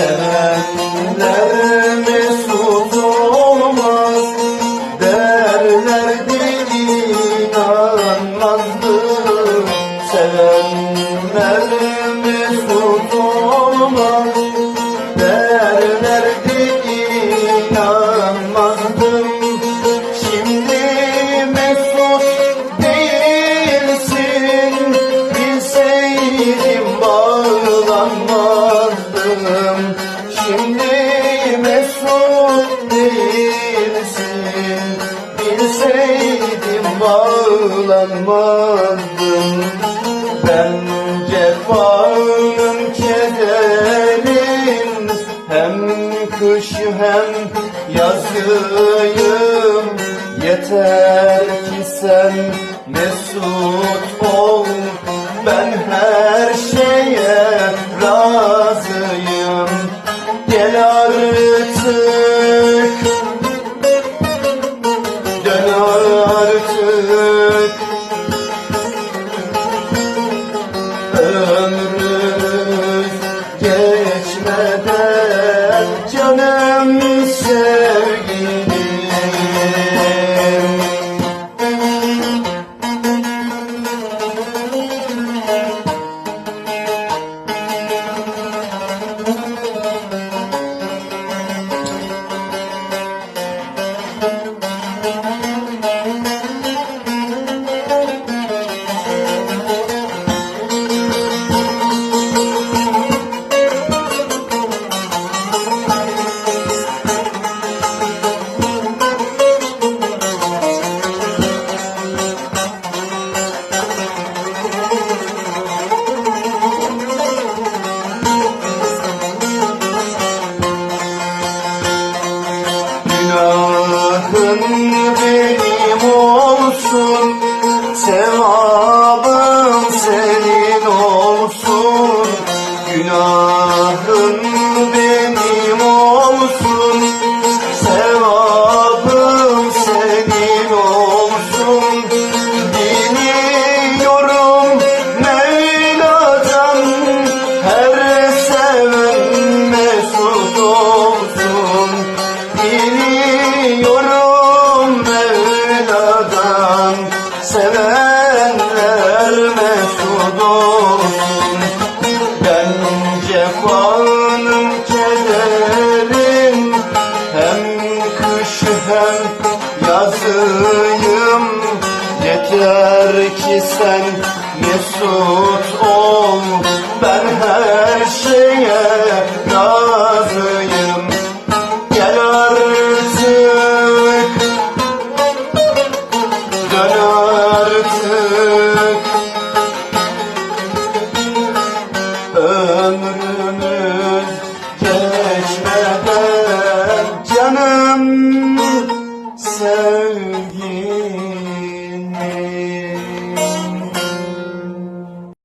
Sevenler mesut olmaz derler derlerdi inanmazdım Sevenler mesut olmaz bilseydim bağlanmazdım Ben cefanın kederin Hem kış hem yazıyım. Yeter ki sen mesut ol. Ben her şeye razıyım. Gel artık geçmeden Canım sevgilim Günahın benim olsun Sevabım senin olsun. Günahın mesut olsun Ben cefanın kederin Hem kış hem yazıyım. Yeter ki sen mesut ol Ben her şeye Música